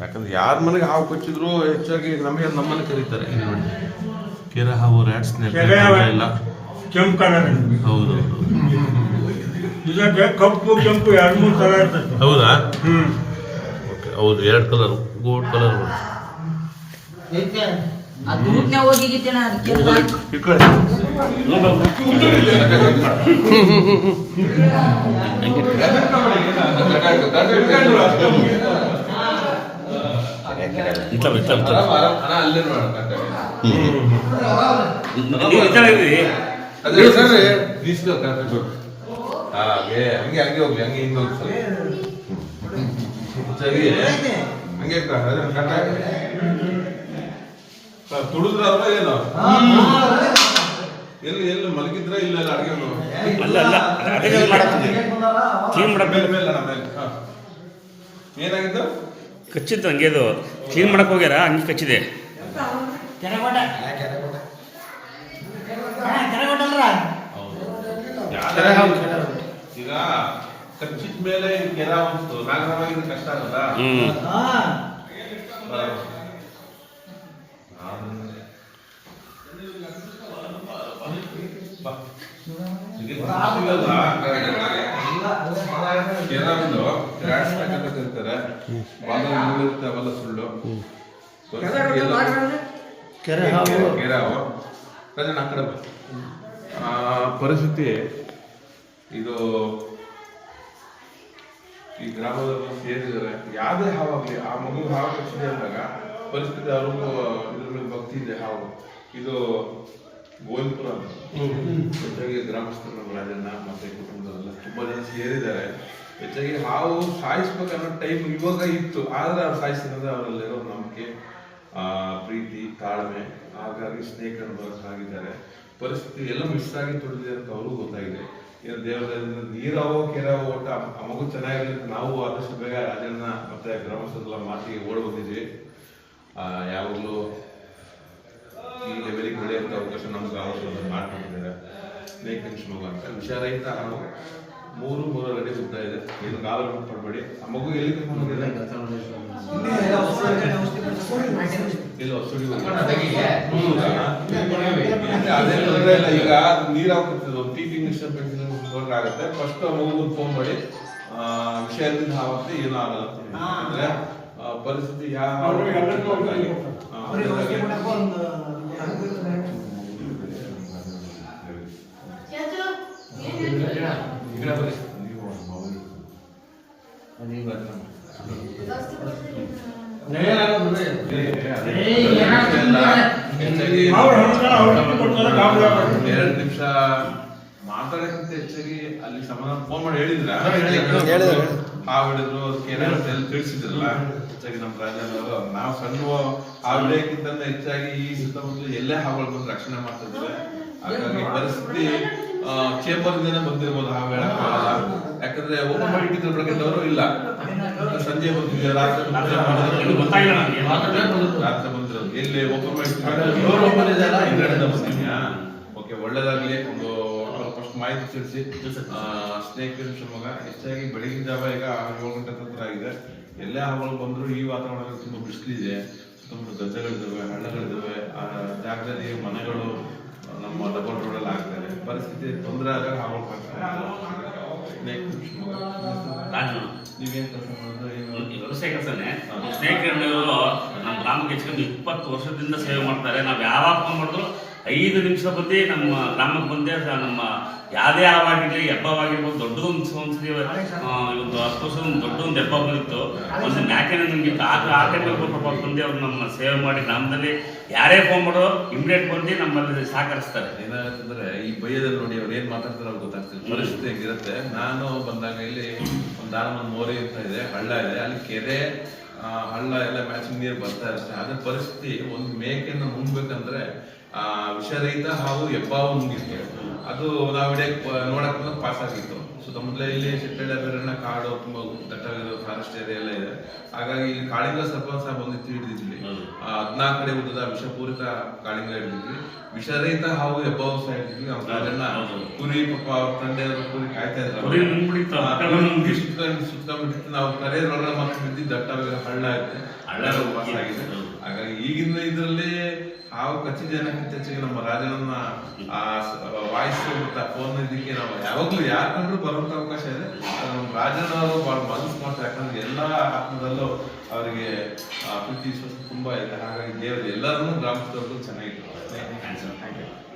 ಯಾಕಂದ್ರೆ ಯಾರ ಮನೆಗೆ ಹಾವು ಕಚ್ಚಿದ್ರು ಹೆಚ್ಚಾಗಿ ನಮಗೆ ನಮ್ಮನೆ ಕರೀತಾರೆ. ಇಲ್ಲಿ ನೋಡಿ. ಕೆರೆ ಹಾವು ರ್ಯಾಟ್ಸ್. ಇಲ್ಲ ಕೆಂಪು ಕಲರ್ ಹೌದು ಇದಕ್ಕೆ ಕಪ್ಪು ಕೆಂಪು ಎರಡು ಮೂರು ತರ ಇರ್ತದೆ. ಹೌದಾ? ಹ್ಮ್. ಓಕೆ ಹೌದು ಎರಡು ಕಲರ್ ಗೋಲ್ಡ್ ಕಲರ್ ಆ ದೂಡ್ನೆ ಹೋಗಿಗಿತ್ತೇನ ನೀವು ಇಟ್ಲ ಇರ್ರಿ ಅದೇ ಸರ್ ಹಾಗೆ ಹಂಗೆ ಹಂಗೆ ಹೋಗ್ಲಿ ಹಂಗೆ ಹಿಂಗೆ ಹೋಗ್ಲಿ ಸರ್. ಹಂಗೆ ತುಳಿದ್ರಲ್ವ ಏನು? ಎಲ್ಲಿ ಎಲ್ಲಿ ಮಲಗಿದ್ರ ಇಲ್ಲ ಅಡಿಗೆ ಅಲ್ಲ ಅಲ್ಲ ಅದೇ ಮಾಡಕ್ಕೆ ಕ್ಲೀನ್ ಮಾಡಕ್ಕೆ ಮೇಲೆ ಮೇಲೆ ಅಣ್ಣ, ಏನಾಗಿದ್ದು ಕಚ್ಚಿದ್ದು ಹಂಗೆ ಅದು. ಕ್ಲೀನ್ ಮಾಡಕ್ಕೆ ಹೋಗ್ಯಾರ? ಹಂಗೆ ಕಚ್ಚಿದೆ. ಈಗ ಕಚ್ಚಿದ ಮೇಲೆ ಕೆರ ಕಷ್ಟ ಆಗಲ್ಲ ಅವೆಲ್ಲ ಸುಳ್ಳು. ಕೆರೆ ಹಾವು. ಕೆರಾವು ರಾಜಣ್ಣ ಆ ಕಡೆ ಬಾ. ಆ, ಪರಿಸ್ಥಿತಿ ಇದು ಈ ಗ್ರಾಮದಲ್ಲಿ ಸೇರಿದರೆ ಯಾವುದೇ ಹಾವಾಗ್ಲಿ ಆ ಮಗು ಹಾವು ಕಚ್ಚಿದೆ ಅಂದಾಗ ಪರಿಸ್ಥಿತಿ ಅವ್ರಿಗೂ ಇದ್ರ ಮೇಲೆ ಭಕ್ತಿ ಇದೆ ಹಾವು. ಇದು ಗೋವಿಂದಪುರ. ಜೊತೆಗೆ ಹೆಚ್ಚಾಗಿ ಗ್ರಾಮಸ್ಥರು ರಾಜಣ್ಣ ಮತ್ತೆ ಕುಟುಂಬದವರೆಲ್ಲ ತುಂಬಾ ಜನ ಸೇರಿದ್ದಾರೆ. ಹೆಚ್ಚಾಗಿ ಹಾವು ಸಾಯಿಸ್ಬೇಕನ್ನೋ ಟೈಮ್ ಇವಾಗ ಇತ್ತು. ಆದ್ರೆ ಅವ್ರು ಸಾಯಿಸಿದ್ರೆ ಅವರಲ್ಲಿರೋ ನಂಬಿಕೆ ಆ, ಪ್ರೀತಿ ತಾಳ್ಮೆ. ಹಾಗಾಗಿ ಸ್ನೇಕ್ ಆಗಿದ್ದಾರೆ. ಪರಿಸ್ಥಿತಿ ಎಲ್ಲ ಮಿಸ್ ಆಗಿ ತುಳಿದಿದೆ ಅಂತ ಅವ್ರಿಗೂ ಗೊತ್ತಾಗಿದೆ. ಏನು ದೇವರಿಂದ ನೀರಾವೋ ಕೆರಾವೋ ಆ ಮಗು ಚೆನ್ನಾಗಿರಲಿ ಅಂತ ನಾವು ಆದಷ್ಟು ಬೇಗ ರಾಜಣ್ಣ ಮತ್ತೆ ಗ್ರಾಮಸ್ಥರೆಲ್ಲ ಮಾತಿಗೆ ಓಡ್ ಬಂದಿದ್ವಿ ಆ, ಯಾವಾಗಲೂ ಈ ಲೆವೆಲಿಗೆ ಬೆಳೆಯುವಂಥ ಅವಕಾಶ ನಮ್ಗೆ ಆವಶ್ಯಕ ಮಾಡ್ಕೊಂಡಿದ್ದಾರೆ ನೇಕಿನ ಶಿವಮೊಗ್ಗ ಅಂತ. ವಿಷಾರಹಿತ ನಾವು ಮೂರು ಮೂರು ಅಡಿ ಉದ್ದ ಇದೆ. ಏನು ಗಾಲ ಮಾಡ್ಕೊಡ್ಬೇಡಿ ಆ ಮಗು ಎಲ್ಲಿ ಇಲ್ಲ ಈಗ ನೀರ್ ಹಾಕುತ್ತದೆ ಒಂದು ಟೀಚಿಂಗ್ ಡಿಸ್ಟರ್ಬೆನ್ಸ್ ಆಗುತ್ತೆ. ಫಸ್ಟ್ ಮಗು ಫೋನ್ ಮಾಡಿ ಆ, ವಿಷಯದಿಂದ ಆಗುತ್ತೆ ಏನೂ ಆಗಲ್ಲ ಅಂತ ಹೇಳಿ. ಅಂದ್ರೆ ಆ, ಪರಿಸ್ಥಿತಿ ಯಾವ ಎರಡು ನಿಮಿಷ ಮಾತಾಡಕ್ಕಿಂತ ಹೆಚ್ಚಾಗಿ ಅಲ್ಲಿ ಸಮಾಧಾನ ಫೋನ್ ಮಾಡಿ ಹೇಳಿದ್ರ. ಹಾವು ಹಿಡಿದ್ರು ಅದಕ್ಕೆ ಏನೇನೋ ತಿಳಿಸಿದ್ರಲ್ಲ ಹೆಚ್ಚಾಗಿ ನಮ್ಮ ರಾಜ್ಯದವರು ನಾವು ಸಣ್ಣ ಹಾವು ಹಿಡಿಯಕ್ಕಿಂತ ಹೆಚ್ಚಾಗಿ ಈ ಸುತ್ತಮುತ್ತಲು ಎಲ್ಲೇ ಹಾವುಗಳು ಬಂದು ರಕ್ಷಣೆ ಮಾಡ್ತಿದ್ರೆ ಹಾಗಾಗಿ ಪರಿಸ್ಥಿತಿ ಚೇಂಬರ್ ಇಂದನೇ ಬಂದಿರ್ಬೋದು ಹಾವು ಯಾಕಂದ್ರೆ ಓಪನ್ ಮಾಡಿ ಇಟ್ಟಿದ್ರು ಬೆಳಗ್ಗೆದವರು ಇಲ್ಲ. ಸಂಜೆ ಬಂದಿದ್ದೆ ರಾತ್ರಿ. ರಾತ್ರಿ ಬಂದಿರೋದು. ಎಲ್ಲಿ ಓಪನ್ ಮಾಡಿ ಹಿಂದ್ಗಡೆಯಿಂದ ಬಂದಿದ್ಯಾ ಓಕೆ ಒಳ್ಳೇದಾಗ್ಲಿ ಒಂದು ಮಾಹಿತಿ ತಿಳಿಸಿ ಸ್ನೇಹಿತರು ಶಿವಮೊಗ್ಗ ಹೆಚ್ಚಾಗಿ ಬೆಳಗಿನ ಜಾವ ಈಗ ಏಳು ಗಂಟೆ ಹತ್ರ ಆಗಿದೆ. ಎಲ್ಲೇ ಹಾವುಗಳು ಬಂದರೂ ಈ ವಾತಾವರಣದಲ್ಲಿ ತುಂಬ ಬಿಸಿಲಿದೆ. ತುಂಬ ಗದ್ದೆಗಳಿದ್ದಾವೆ ಹಳ್ಳಗಳಿದ್ದಾವೆ ಆ ಜಾಗದಲ್ಲಿ ಮನೆಗಳು ನಮ್ಮ ಡಬಲ್ ರೋಡಲ್ಲಿ ಆಗ್ತಾರೆ ಪರಿಸ್ಥಿತಿ ತೊಂದರೆ ಆದಾಗ ಹಾವುಗಳು ಸ್ನೇಹಿತರು ಶಿವಮೊಗ್ಗ ನೀವೇನ್ ಕೆಲಸ ಮಾಡೋದು ಏನು ನಮ್ಮ ವ್ಯವಸಾಯ ಕೆಲಸನೇ. ಸ್ನೇಹಿತರು ಗ್ರಾಮಕ್ಕೆ ಇಪ್ಪತ್ತು ವರ್ಷದಿಂದ ಸೇವೆ ಮಾಡ್ತಾರೆ. ನಾವು ಯಾವಾಗ ಫೋನ್ ಮಾಡಿದ್ರು ಐದು ನಿಮಿಷ ಬಂದು ನಮ್ಮ ಗ್ರಾಮಕ್ಕೆ ಬಂದೆ ನಮ್ಮ ಯಾವುದೇ ಹಬ್ಬವಾಗಿರಲಿ ಹಬ್ಬವಾಗಿರ್ಬೋದು ದೊಡ್ಡದೊಂದು ಒಂದು ಆ, ಒಂದು ಹತ್ತು ವರ್ಷದ ಒಂದು ದೊಡ್ಡ ಒಂದು ಹಬ್ಬ ಬಂದಿತ್ತು. ಒಂದು ಮ್ಯಾಕೆನ ನಮಗೆ ಆ ಆ ಟೈಮಲ್ಲಿ ಪಾಪ ಬಂದು ಅವ್ರು ನಮ್ಮ ಸೇವೆ ಮಾಡಿ ಗ್ರಾಮದಲ್ಲಿ ಯಾರೇ ಫೋನ್ ಮಾಡೋ ಇಮಿಡಿಯೇಟ್ ಬಂದು ನಮ್ಮಲ್ಲಿ ಸಹಕರಿಸ್ತಾರೆ. ಏನಾಗುತ್ತಂದ್ರೆ ಈ ಭಯದಲ್ಲಿ ನೋಡಿ ಅವ್ರು ಏನು ಮಾತಾಡ್ತಾರೆ ಅವ್ರು ಗೊತ್ತಾಗ್ತದೆ ಪರಿಸ್ಥಿತಿ ಹೇಗಿರುತ್ತೆ? ನಾನು ಬಂದಾಗ ಇಲ್ಲಿ ಒಂದು ದಾನಮನ್ ಮೋರಿ ಅಂತ ಇದೆ ಹಳ್ಳ ಇದೆ. ಅಲ್ಲಿ ಕೆರೆ ಹಳ್ಳ ಎಲ್ಲ ಮ್ಯಾಚಿಂಗ್ ನೀರು ಬರ್ತಾ ಇರುತ್ತೆ. ಅದೇ ಪರಿಸ್ಥಿತಿ ಒಂದು ಮೇಕೆಯನ್ನು ಮುಂಗ್ಬೇಕಂದ್ರೆ ಆ, ವಿಷರಹಿತ ಹಾಗೂ ಹೆಬ್ಬಾವು ಮುಂಗಿತ್ತು ಅದು ನಾವು ನೋಡಕ್ಕೆ ನೋಡಕ್ ಪಾಸ್ ಆಗಿತ್ತು ಸುತ್ತಮುತ್ತಲ ಇಲ್ಲಿ ಸಿಟ್ಟಳ್ಳಿ ಅಭಯಾರಣ್ಯ ಕಾಡು ತುಂಬಾ ದಟ್ಟವಿರೋ ಫಾರೆಸ್ಟ್ ಏರಿಯಾ ಎಲ್ಲ ಇದೆ. ಹಾಗಾಗಿ ಇಲ್ಲಿ ಕಾಳಿಂಗ ಸರ್ಪಂಚ ಬಂದು ಹಿಡಿದಿದ್ವಿ. ಹದಿನಾಲ್ಕು ಕಡೆ ಉದ್ದದ ವಿಷಪೂರಿತ ಕಾಳಿಂಗ ಹಿಡಿದಿದ್ವಿ. ವಿಷರಹಿತ ಹಾವು ಎಬ್ಬಾವ್ ಸಹ ಹಿಡಿದ್ವಿ ಅದನ್ನ. ಕುರಿ ಪಾಪ ಅವ್ರ ತಂದೆಯವರು ಕುರಿ ಕಾಯ್ತಾ ಇದ್ರು. ಸುತ್ತಮುತ್ತ ನಾವು ಕರೆಯೋದ್ರೊಳಗೆ ಮತ್ತೆ ಬಿದ್ದಿದ್ದು ದಟ್ಟ ಹಳ್ಳ ಇದೆ. ಹಳ್ಳ ವಾಸ ಆಗಿದೆ. ಹಾಗಾಗಿ ಈಗಿನ ಇದರಲ್ಲಿ ಹಾವು ಕಚ್ಚಿ ಜನಕ್ಕಿಂತ ಹೆಚ್ಚಿಗೆ ನಮ್ಮ ರಾಜನನ್ನ ಆ ವಾಯ್ಸ್ ಮತ್ತೆ ಫೋನ್ ಇದಕ್ಕೆ ನಾವು ಯಾವಾಗ್ಲೂ ಯಾರು ಕಂಡ್ರು ಬರುವಂತ ಅವಕಾಶ ಇದೆ. ನಮ್ಮ ರಾಜನ ಅವರು ಬಹಳ ಮನಸ್ಸು ಮಾಡ್ತಾರೆ. ಯಾಕಂದ್ರೆ ಎಲ್ಲಾ ಆತ್ಮದಲ್ಲೂ ಅವರಿಗೆ ಪ್ರೀತಿ, ವಿಶ್ವಾಸ ತುಂಬಾ ಇದೆ. ಹಾಗಾಗಿ ದೇವರು ಎಲ್ಲರನ್ನೂ ಗ್ರಾಮಸ್ಥರು ಚೆನ್ನಾಗಿರ್ತಾರೆ